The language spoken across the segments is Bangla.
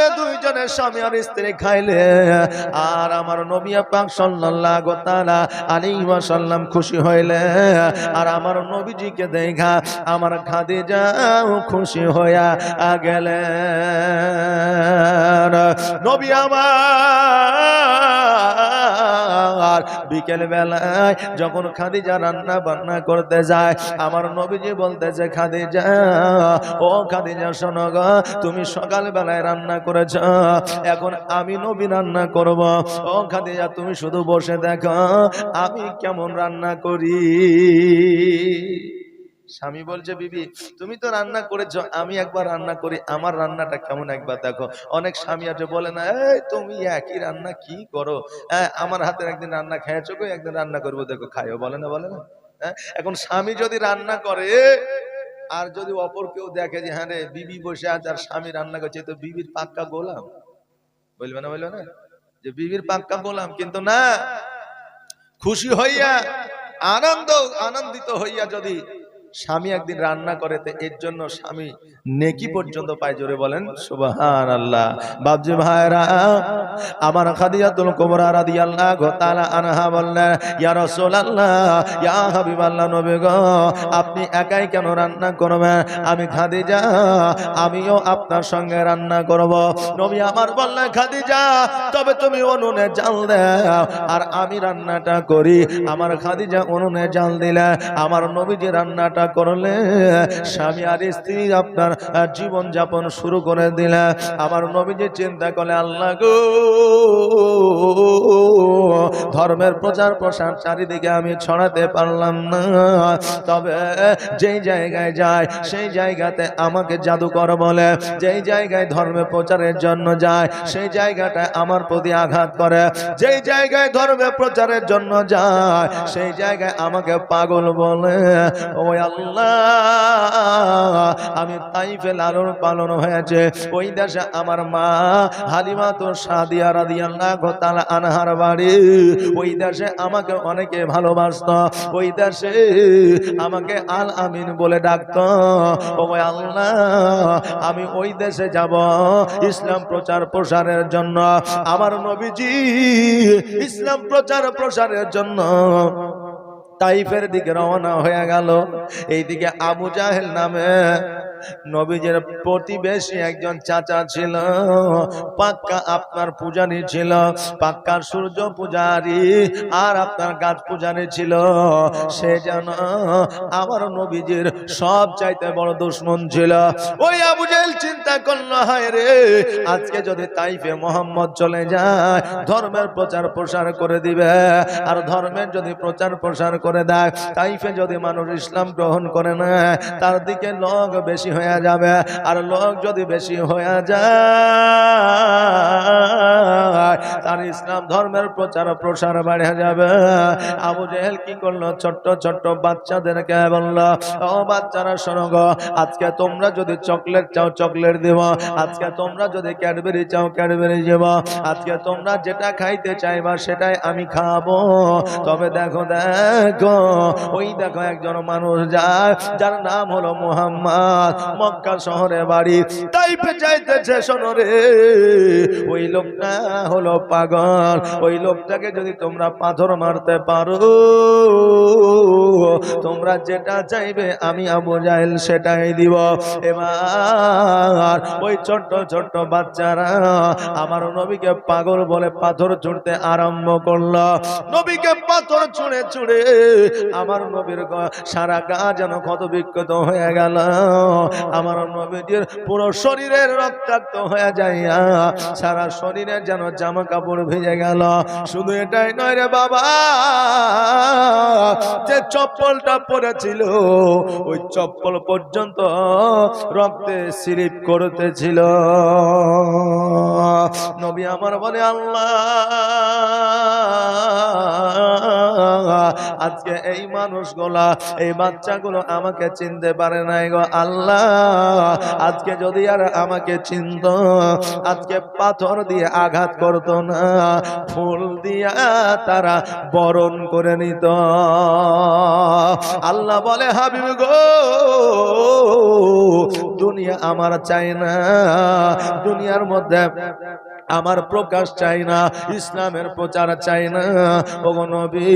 বললে দুইজনের স্বামী আর স্ত্রী খাইলে। আর আমার নবিয়া পাক সাল্লাল্লাহু তাআলা আলাইহি ওয়াসাল্লাম খুশি হইলে। আর আমার নবীজিকে দেখা আমার খাদিজাও খুশি হইয়া গেলেন। নবী আমার বিকেল বেলায় যখন খাদিজা রান্না বান্না করতে যায়, আমার নবীজি বলতেছে, খাদিজা, ও খাদিজা সনগ তুমি সকাল বেলায় রান্না করেছ, এখন আমি নবী রান্না করব। ও খাদিজা, তুমি শুধু বসে দেখো, আমি কেমন রান্না করি? স্বামী বলছে, বিবি, তুমি তো রান্না করেছ, আমি একবার রান্না করি, আমার রান্নাটা কেমন একবার দেখো। অনেক স্বামী আছে, বলে না, এই, তুমি একই রান্না কি করো? হ্যাঁ আমার হাতের একদিন রান্না খেয়েছো কই একদিন রান্না করব, দেখো, খাইও। বলে না বলে না। হ্যাঁ এখন স্বামী যদি রান্না করে, আর যদি অপর কেউ দেখে যে হ্যাঁ রে, বিবি বসে আছে, আর স্বামী রান্না করছে তো বিবির পাক্কা গোলাম। বলবে না বলবে না? যে, বিবির পাক্কা গোলাম, কিন্তু না, খুশি হইয়া, আনন্দ, আনন্দিত হইয়া যদি স্বামী একদিন রান্না করে তো এর জন্য স্বামী নেকি পর্যন্ত পায় জোরে বলেন সুবাহান আল্লাহ বাবজি ভাইরা আমার খাদিজাতুল কুবরা রাদিয়াল্লাহু তাআলা আনহা বললেন ইয়া রাসূলুল্লাহ ইয়া হাবিবাল্লাহ নবী গো আপনি একাই কেন রান্না করবেন? আমি খাদিজা আমিও আপনার সঙ্গে রান্না করব। নবী আমার বললেন খাদিজা তবে তুমি উনুনে জাল দাও আর আমি রান্নাটা করি। আমার খাদিজা উনুনে জাল দিলে আমার নবীজি রান্নাটা করলে স্বামী আর স্ত্রী আপনার জীবন যাপন শুরু করে দিলে। আমার নবীজি চিন্তা করলে, আল্লাহ গো, ধর্মের প্রচার প্রসার চারিদিকে আমি ছড়াতে পারলাম না। তবে যেই জায়গায় যায় সেই জায়গাতে আমাকে জাদুকর বলে। যেই জায়গায় ধর্মে প্রচারের জন্য যায় সেই জায়গাটা আমার প্রতি আঘাত করে। যেই জায়গায় ধর্মে প্রচারের জন্য যায় সেই জায়গায় আমাকে পাগল বলে। ওই আল্লাহ, আমি তাইফে লালন পালন হয়েছে। ওই দেশে আমার মা হালিমা তো সাদিয়া রাদিয়াল্লাহ তাআলা আনহার বাড়ি। ওই দেশে আমাকে অনেকে ভালোবাসত। ওই দেশে আমাকে আল আমিন বলে ডাকত। আল্লাহ, আমি ওই দেশে যাব ইসলাম প্রচার প্রসারের জন্য। আমার নবীজি ইসলাম প্রচার প্রসারের জন্য তাইফের দিকে রওনা হয়ে গেল। এইদিকে আবু জাহেল নামে নবীজের প্রতিবেশী একজন চাচা ছিল, পাক্কা আপনার পূজারী ছিল, পাক্কা সূর্য পূজারি, আর আপনার গাছ পূজারী ছিল। সে যেন আমার নবীজির সব চাইতে বড় দুশ্মন ছিল। ওই আবু জাহেল চিন্তা করল, হায় রে, আজকে যদি তাইফে মোহাম্মদ চলে যায়, ধর্মের প্রচার প্রসার করে দিবে। আর ধর্মের যদি প্রচার প্রসার করে দেয়, তাইফে যদি মানুষ ইসলাম গ্রহণ করে না তার দিকে লোক বেশি হয়ে যাবে। আর লোক যদি বেশি হয়ে যায়, তার ইসলাম ধর্মের প্রচার প্রসার বেড়ে যাবে। আবু জেহেল কি করল? ছোট্ট ছোট্ট বাচ্চাদেরকে বলল, ও বাচ্চারা, শোনো গো, আজকে তোমরা যদি চকলেট চাও, চকলেট দেব। আজকে তোমরা যদি ক্যাডবেরি চাও, ক্যাডবেরি দেব। আজকে তোমরা যেটা খাইতে চাইবা, সেটাই আমি খাব। তবে দেখো দেখো, ওই দেখো একজন মানুষ যায়, যার নাম হলো মোহাম্মদ। মক্কা শহরে বাড়ি তাইপে যাইতেছে, শোনো রে। ওই লোকটা হলো পাগল। ওই লোকটাকে যদি তোমরা পাথর মারতে পারো, তোমরা যেটা চাইবে আমি আবু জাহেল সেটাই দিব। এবার ওই ছোট্ট ছোট্ট বাচ্চারা আমার নবীকে পাগল বলে পাথর ছুঁড়তে আরম্ভ করল। নবীকে পাথর ছুঁড়ে ছুঁড়ে আমার নবীর সারা গা যেন ক্ষত বিক্ষত হয়ে গেল। আমার নবীজির পুরো শরীরের রক্তাক্ত হয়ে যাইয়া সারা শরীরে যেন জামা কাপড় ভিজে গেল। শুধু এটাই নয় রে বাবা, যে চপ্পলটা পরেছিল, ওই চপ্পল পর্যন্ত রক্তে সিরিপ করতেছিল। নবী আমার বলে, আল্লাহ, আজকে এই মানুষগুলা, এই বাচ্চাগুলো আমাকে চিনতে পারে নাই গো, আল্লাহ। আজকে যদি আর আমাকে চিনত, আজকে পাথর দিয়ে আঘাত করতো না, ফুল দিয়া তারা বরণ করে নিত। আল্লাহ বলে, হাবিব গো, দুনিয়া আমার চাই না, দুনিয়ার মধ্যে আমার প্রকাশ চাই না, ইসলামের প্রচার চাই না। ওগো নবী,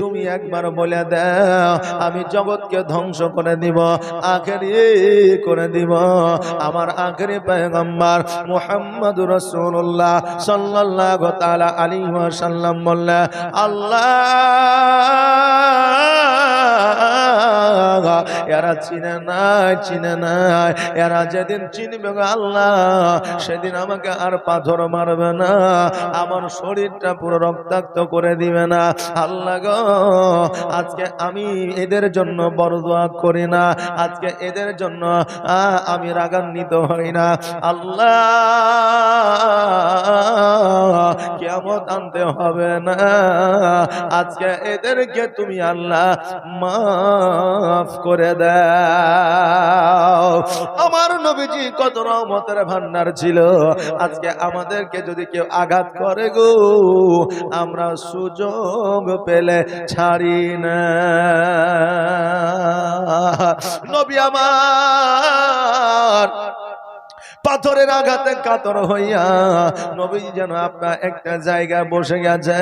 তুমি একবার বলে দাও, আমি জগৎকে ধ্বংস করে দিব, আখেরি করে দিব। আমার আখেরি পেগম্বর মুহাম্মদ রাসূলুল্লাহ সাল্লাল্লাহু তাআলা আলাইহি ওয়াসাল্লাম বললেন আল্লাহ এরা চিনে নাই চিনে নাই। এরা যেদিন চিনবে আল্লাহ, সেদিন আমাকে আর পাথর মারবে না। আমার শরীরটা পুরো রক্তাক্ত করে দিবে না। আল্লাহ গো, আজকে আমি এদের জন্য বড় দোয়া করি না। আজকে এদের জন্য আমি রাগান্বিত হই না। আল্লাহ কেমন আনতে হবে না। আজকে এদেরকে তুমি আল্লাহ মাফ করে দাও। আমার নবীজি কত রহমতের ভান্ডার ছিল। আজকে আমাদেরকে যদি কেউ আঘাত করে গো, আমরা সুযোগ পেলে ছাড়ি না। নবী আমার পাথরের আঘাতে কাতর হইয়া নবী যেন আপনার একটা জায়গায় বসে গেছে।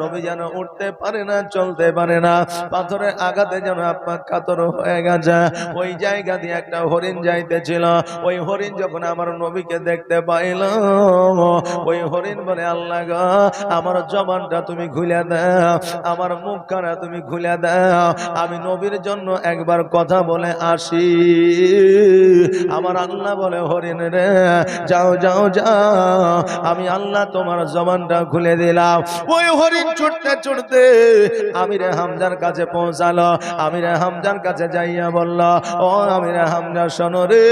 নবী যেন উঠতে পারে না, চলতে পারে না, পাথরের আঘাতে যেন আপনার কাতর হয়ে গেছে। ওই জায়গা দিয়ে একটা হরিণ যাইতেছিল। ওই হরিণ যখন আমার নবীকে দেখতে পাইল, ওই হরিণ বলে, আল্লাহ গো, আমার জবানটা তুমি খুলে দাও, আমার মুখখানা তুমি খুলে দাও, আমি নবীর জন্য একবার কথা বলে আসি। আমার আল্লাহ বলে, হরিণ রে। যাও যাও যাও। আমি আল্লাহ তোমার জবানটা খুলে দিলাম। ওই হরিণ ছুটতে ছুটতে আমির হামজার কাছে পৌঁছালো। আমির হামজার কাছে যাইয়া বলল, ও আমিরে হামজা শোনো রে।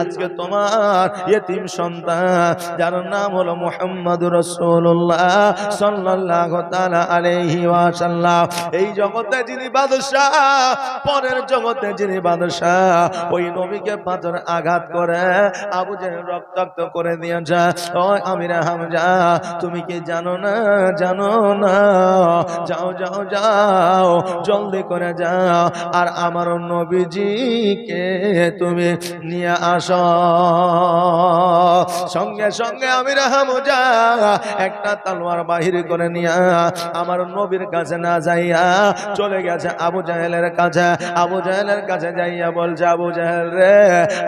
আজকে তোমার ইয়েতিম সন্তান, যার নাম হলো মোহাম্মদ রসুল্লাহ সাল্লাল্লাহু তাআলা আলাইহি ওয়াসাল্লাম। এই জগতে যিনি বাদশাহ, পরের জগতে যিনি বাদশাহ, ওই নবীকে পাথর আঘাত করে আবু জেহেল রক্তাক্ত করে দিয়েছে। ও আমিরা হামজা, তুমি কি জানো না? জানো না। যাও যাও যাও, জলদি করে যাও। আর আমার নবীজিকে তুমি নিয়ে আস। সঙ্গে সঙ্গে আমি রাহামুজা একটা তালোয়ার বাহির করে নিয়ে আমার নবীর কাছে না যাইয়া চলে গেছে আবু জাহেলের কাছে। আবু জাহেলের কাছে যাইয়া বলছে, আবু জাহেল রে,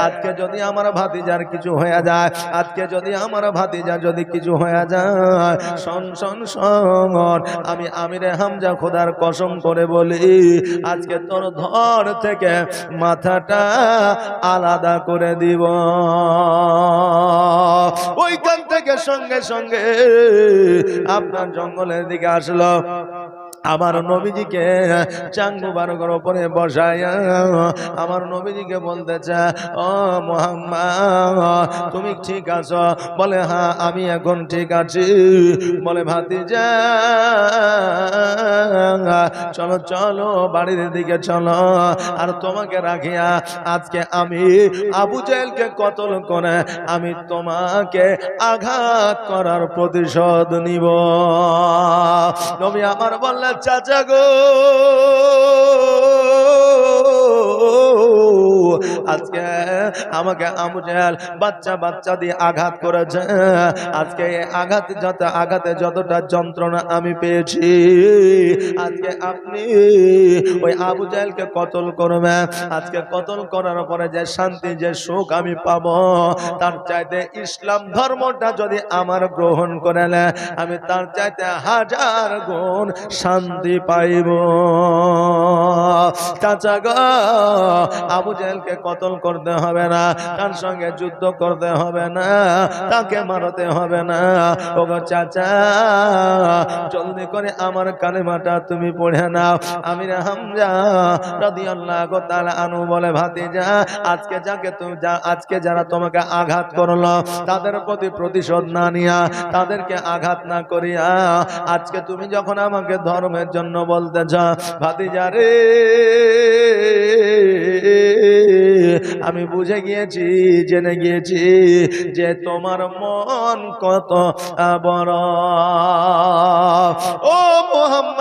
আজকে যদি আমার ভাতিজার কিছু হয়ে যায়, আজকে যদি আমার ভাতিজা যদি কিছু হয়ে যায়, শোন শোন শোন, আমি আমিরে হামজা খোদার কসম করে বলি, আজকে তোর ধর থেকে মাথাটা আলাদা করে দিব। ওইখান থেকে সঙ্গে সঙ্গে আপনার জঙ্গলের দিকে আসলো। আমার নবীজিকে চাঙ্গু বারগর উপরে বসায়া আমার নবীজিকে বলতেছে, ও মোহাম্মদ, তুমি ঠিক আছো? বলে হ্যাঁ আমি এখন ঠিক আছি। বলে, ভাতিজা, চলো চলো, বাড়ির দিকে চলো। আর তোমাকে রাখিয়া আজকে আমি আবু জেলকে কতল করে আমি তোমাকে আঘাত করার প্রতিশোধ নিব। নবী আমার বললে চাচা গো। আজকে আমাকে আবু জেল বাচ্চা বাচ্চা দিয়ে আঘাত করেছে। আজকে আঘাত যত আঘাতে যতটা যন্ত্রণা আমি পেয়েছি, আজকে আপনি ওই আবু জাহেলকে কতল করবেন আজকে কতল করার পরে যে শান্তি, যে সুখ আমি পাব, তার চাইতে ইসলাম ধর্মটা যদি আমার গ্রহণ করে আমি তার চাইতে হাজার গুণ শান্তি পাইব। চাচা গো আবু জেহেলকে কতল করতে হবে না তার সঙ্গে যুদ্ধ করতে হবে না তাকে মারতে হবে না। ওগো চাচা জলদি করে আমার কালেমাটা তুমি পড়ে নাও। আমির হামজা রাদিয়াল্লাহু তাআলা আনু বলে ভাতিজা আজকে যাকে তুমি যা আজকে যারা তোমাকে আঘাত করল তাদের প্রতি প্রতিশোধ না নিয়া তাদেরকে আঘাত না করিয়া আজকে তুমি যখন আমাকে ধর্মের জন্য বলতে যা রে। আমি বুঝে গিয়েছি, জেনে গিয়েছি যে তোমার মন কত বড়। ও মোহাম্মদ,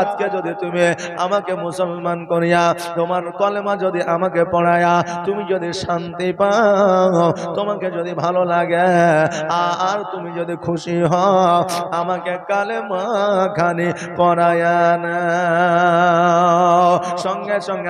আজকে যদি তুমি আমাকে মুসলমান করিয়া, তোমার কলেমা যদি আমাকে পড়ায়া তুমি যদি শান্তি পাও, তোমাকে যদি ভালো লাগে, আর তুমি যদি খুশি হও, আমাকে কালেমা খানি পড়ায়া না সঙ্গে সঙ্গে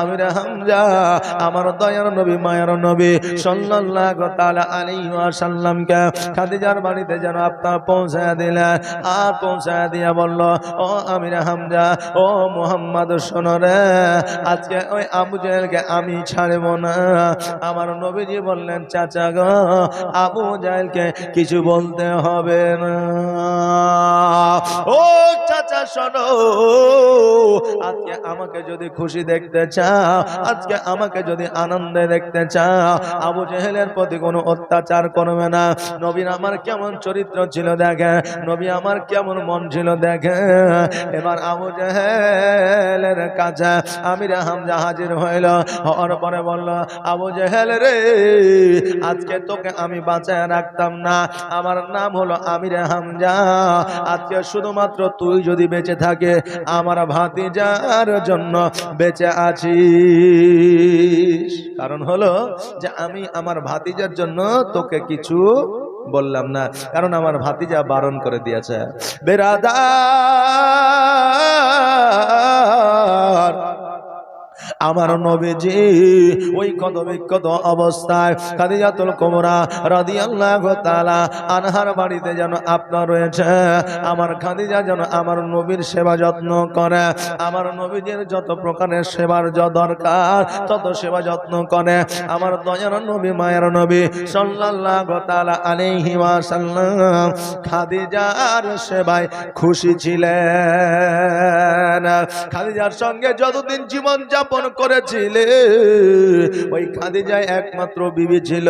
আমির দয়ার নবী, মায়ার নবী খাদিজার বাড়িতে যেন আপনার পৌঁছায় দিলেন আর পৌঁছায় দিয়া বলল, ও আমির হামজা, ও মোহাম্মদ সোনরে আজকে ওই আবু আমি ছাড়ব না। আমার নবীজি বললেন, চাচা গো, আবু জাহেলকে কিছু বলতে হবে না। ও চাচা, শোনো, আজকে আমাকে যদি খুশি দেখতে চাও, আজকে আমাকে যদি আনন্দে দেখতে চাও, আবু জেহেলের প্রতি কোনো অত্যাচার করবে না। নবীর আমার কেমন চরিত্র ছিল দেখে, নবী আমার কেমন মন ছিল দেখে। এবার আবু জেহেলের কাছে আমির হামজা হাজির হইল, হওয়ার পরে বলল, আবু জেহেল রে, আজকে তোকে আমি বাঁচায় রাখতাম না। আমার নাম হলো আমির হামজা। আজকে শুধুমাত্র তুই যদি বেঁচে থাকে, আমার ভাতিজার জন্য বেঁচে আছিস। কারণ হলো যে আমি আমার ভাতিজার জন্য তোকে কিছু বললাম না। কারণ আমার ভাতিজা বারণ করে দিয়েছে। বেরাদার আমার নবীজি ওই কত বিক্ষত অবস্থায় খাদিজাতুল কুমরা রাদিয়াল্লাহু তাআলা আনহার বাড়িতে যেন আপনার রয়েছে। আমার খাদিজা যেন আমার নবীর সেবা যত্ন করে। আমার নবীজির যত প্রকারের সেবার যা দরকার তত সেবা যত্ন করে। আমার দয়ার নবী মায়ের নবী সাল্লাল্লাহু তাআলা আলাইহি ওয়াসাল্লাম খাদিজার সেবায় খুশি ছিলেন। খাদিজার সঙ্গে যতদিন জীবন যাপন করেছিলে। ওই খাদিজায় একমাত্র বিবি ছিল।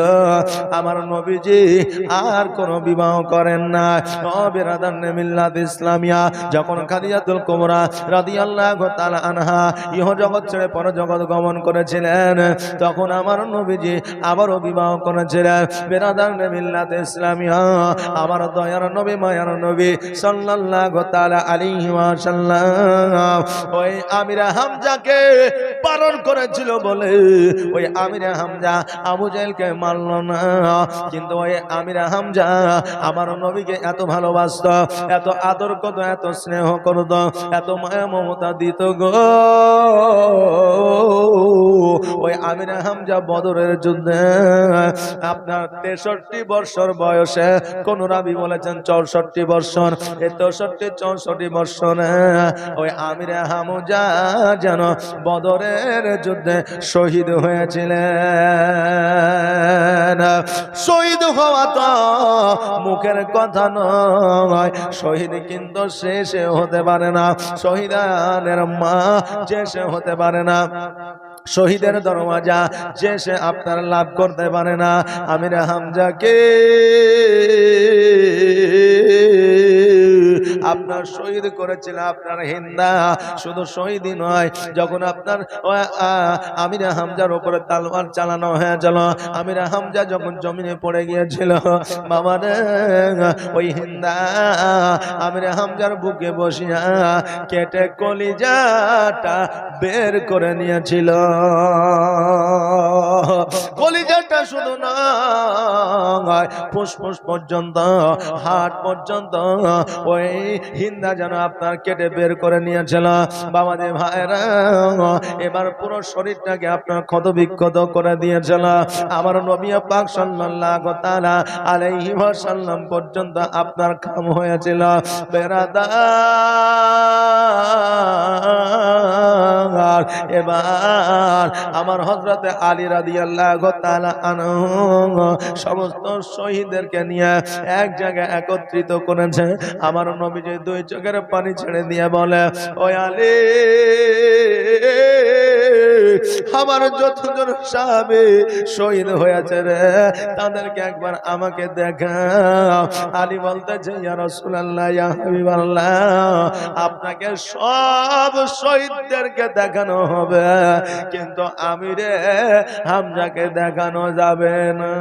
আমার নবীজি আর কোন বিবাহ করেন না। মিল্লাত ইসলামিয়া। যখন খাদিজাতুল কুমরা রাদিয়াল্লাহু তাআলা আনহা ইহ জগৎ ছেড়ে পর জগৎ গমন করেছিলেন, তখন আমার নবীজি আবারও বিবাহ করেছিলেন। বেরাদান মিল্লাত ইসলামিয়া, আমার দয়ার নবী, মায়ার নবী সাল্লাল্লাহু তাআলা আলাইহি ওয়াসাল্লাম। ওই আমিরা হামজাকে পালন করেছিল বলে, ওই আমির হামজা আবু জাহেলকে মারল না। কিন্তু ওই আমিরা হামজা আমার নবীকে এত ভালোবাসত, এত আদর করত, এত স্নেহ করত, এত মায়া মমতা দিত গো। ওই আমিরা হামজা বদরের যুদ্ধে, আপনার তেষট্টি বৎসর বয়সে কোন রাবি বলেছেন চৌষট্টি বৎসর এই তেষট্টি চৌষট্টি বৎসরে ওই আমিরা হামজা যেন বদরের যুদ্ধে শহীদ হয়েছিলেন। শহীদ হওয়া তো মুখের কথা নয়, শহীদ কিন্তু শেষে হতে পারে না, শহীদানের মা শেষে হতে পারে না। শহীদের দরওয়াজা যে সে আপনার লাভ করতে পারে না। আমির হামজাকে শহীদ করেছিল আপনার হিন্দা। শুধু শহীদই নয়, যখন আপনার আমির হামজার উপরে তালওয়ার চালানো হয়েছিল, আমির হামজা যখন জমিনে পড়ে গিয়েছিল, বাবা রে, ওই হিন্দা, আমির হামজার বুকে বসিয়া কেটে কলিজাটা বের করে নিয়েছিল। কলিজাটা শুধু নয় ফুসফুস পর্যন্ত, হাট পর্যন্ত, ওই হিন্দা যেন আপনার কেটে বের করে নিয়েছিল। বাবাজি ভাইরা, এবার পুরো শরীরটাকে আপনার ক্ষত বিক্ষত করে দিয়েছিল। আমার নবী পাক সাল্লাল্লাহু তাআলা আলাইহি ওয়াসাল্লাম পর্যন্ত আপনার কাম হয়েছিল। বেরাদার, এবার আমার হজরতে আলী তাআলা আনহু সমস্ত শহীদদেরকে নিয়ে এক জায়গায় একত্রিত করেছে। আমার নবীজি দুই চোখের পানি ছেড়ে দিয়ে বলে ওই আমার যতজন সাহাবে শহীদ হয়েছে রে তাদেরকে একবার আমাকে দেখা আলী বলতেছে আপনাকে সব শহীদদেরকে দেখানো হবে, কিন্তু আমি রে, হামজাকে দেখানো যাবে না।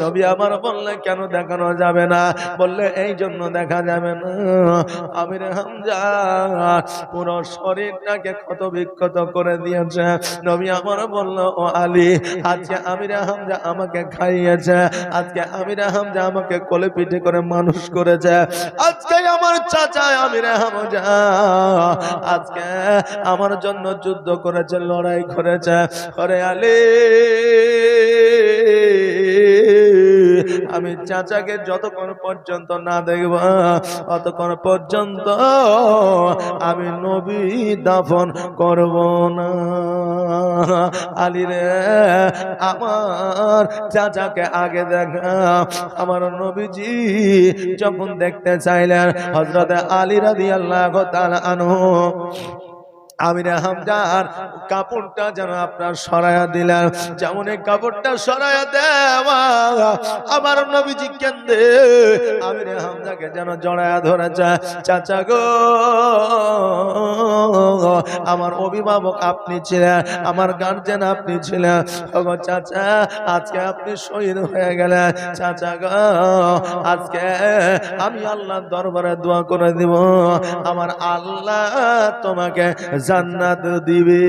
নবী আমার বললে কেন দেখানো যাবে না? বললে এই জন্য দেখা যাবে না আমি রে হামজা, পুরো শরীরটাকে ক্ষত বিক্ষত করে দিয়েছে। নবী আমার বলল, ও আলী, আজকে আমিরা হামজা আমাকে খাইয়েছে, আজকে আমিরা হামজা আমাকে কোলে পিঠে করে মানুষ করেছে। আজকে আমার চাচা আমিরা হামজা, আজকে আমার জন্য যুদ্ধ করেছে, লড়াই করেছে। ওরে আলী আমি চাচাকে যতক্ষণ পর্যন্ত না দেখব, অতক্ষণ পর্যন্ত আমি নবী দাফন করব না। আলী রে, আমার চাচাকে আগে দেখা। আমার নবীজি যখন দেখতে চাইলেন হজরত আলী রাদি আল্লাহ আনহু কাপড়টা যেন আপনার দিলেন। যেমন এই কাপড়টা দেওয়া, আমার যেন চাচা অভিভাবক আপনি ছিলেন, আমার গার্জেন আপনি ছিলেন। চাচা, আজকে আপনি শহীদ হয়ে গেলেন। চাচা গো, আজকে আমি আল্লাহর দরবারে দোয়া করে দিব। আমার আল্লাহ তোমাকে জান্নাত দিবে।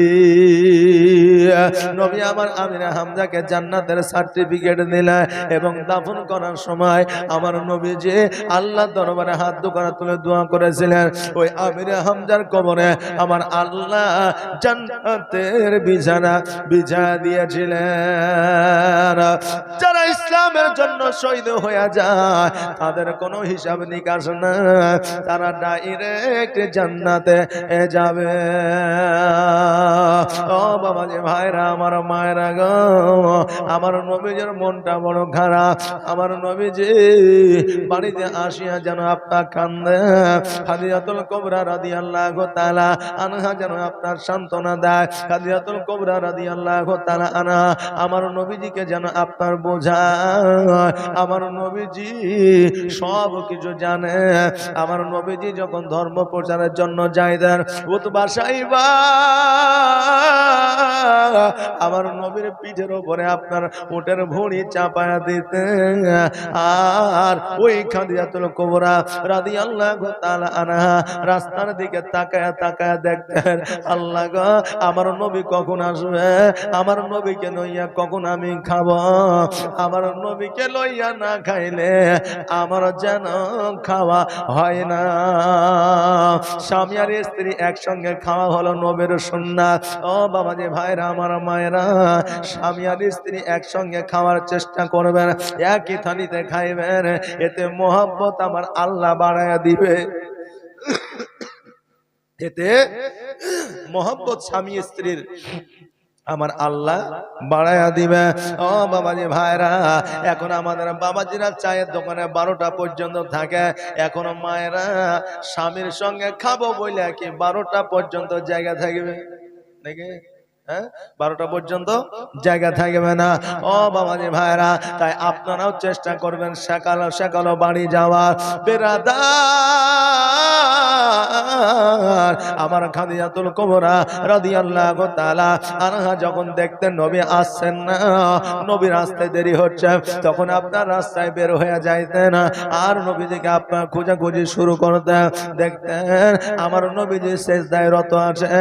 নবী আমার আমিরা হামজাকে জান্নাতের সার্টিফিকেট দিলেন এবং দাফন করার সময় আমার নবী যে আল্লাহ দরবারে হাত দোকানে তুলে দোয়া করেছিলেন। ওই আমিরা হামজার কবরে আমার আল্লাহ জান্নাতের বিছানা বিছা দিয়েছিলেন। যারা ইসলামের জন্য শহীদ হয়ে যায়, তাদের কোনো হিসাব নিকাশ না তারা ডাইরেক্ট জান্নাতে যাবে। ও বাবা যে ভাইরা, আমার মায়েরা গো, আমার নবীজের মনটা বড় খারাপ। আমার নবীজি বাড়িতে আসিয়া যেন আপনার কান্দে। খাদিয়াতুল কোবরা রাদিয়াল্লাহু তাআলা আনহা যেন আপনার সান্ত্বনা দেয়। খাদিয়াতুল কোবরা রাদিয়াল্লাহু তাআলা আনহা আমার নবীজিকে যেন আপনার বোঝা। আমার নবীজি সব কিছু জানে। আমার নবীজি যখন ধর্ম প্রচারের জন্য যাইতেন উতবা আমার নবীর পিঠের উপরে আপনার উটের ভুঁড়ি চাপায়া দিতে। আর ওই খাদিজাতুল কোবরা রাদিয়াল্লাহু তাআলা আনহা রাস্তার দিকে তাকায়া তাকায়া দেখতেন, আল্লাহ গো, আমার নবী কখন আসবে? আমার নবীকে লইয়া কখন আমি খাব? আমার নবীকে লইয়া না খাইলে আমার যেন খাওয়া হয় না। স্বামী আর স্ত্রী একসঙ্গে খাওয়া হলো নবের সন্না ও বাবা যে ভাইরা, আমার মায়েরা, স্বামী আর স্ত্রী একসঙ্গে খাওয়ার চেষ্টা করবেন, একই থালিতে খাইবেন, এতে মোহাব্বত আমার আল্লাহ বাড়াইয়া দিবে। এতে মোহাম্মত স্বামী স্ত্রীর আমার আল্লাহ বাড়াইয়া দিবে। ও বাবাজি ভাইরা, এখন আমাদের বাবাজিরা চায়ের দোকানে বারোটা পর্যন্ত থাকে। এখন মায়েরা স্বামীর সঙ্গে খাব বলে কি বারোটা পর্যন্ত জায়গা থাকবে? নাকি? হ্যাঁ? বারোটা পর্যন্ত জায়গা থাকবে না। ও বাবাজি ভাইরা, তাই আপনারাও চেষ্টা করবেন, সকাল সকাল বাড়ি যাওয়ার। বেরাদার! আমার খাদিজাতুল কুবরা রাদিয়াল্লাহু তাআলা আনহা যখন দেখতেন নবী আসছেন না, নবীর আসতে দেরি হচ্ছে, তখন আপনার রাস্তায় বের হয়ে যাইতেন আর নবীজিকে আপনার খোঁজাখুঁজি শুরু করতেন। দেখতেন আমার নবীজি শেষদায় রত আছে,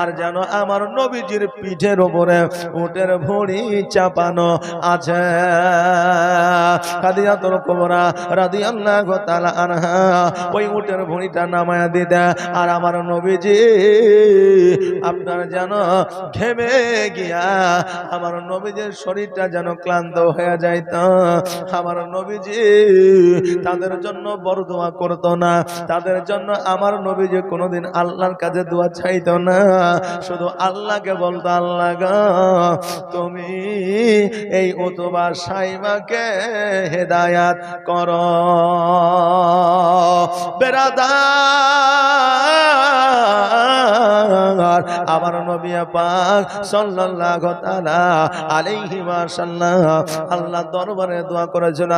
আর যেন আমার নবীজির পিঠের উপরে উটের ভুঁড়ি চাপানো আছে। খাদিজাতুল কুবরা রাদিয়াল্লাহু তাআলা আনহা ওই উটের ভুঁড়িটা নামায়া দিতে আর আমার নবীজি আপনার যেন ঘেমে গিয়া আমার নবীজির শরীরটা যেন ক্লান্ত হয়ে যাইত। আমার নবীজি তাদের জন্য বড় দোয়া করতো না। তাদের জন্য আমার নবীজি কোনোদিন আল্লাহর কাছে দোয়া চাইতো না। শুধু আল্লাহকে বলতো, আল্লাহ গো, তুমি এই অতবা সাইমাকে হেদায়াত কর। বেরাদার আমার নবী পাক সাল্লাল্লাহু তাআলা আলাইহি ওয়াসাল্লাম আল্লাহ দরবারে দোয়া করেছিল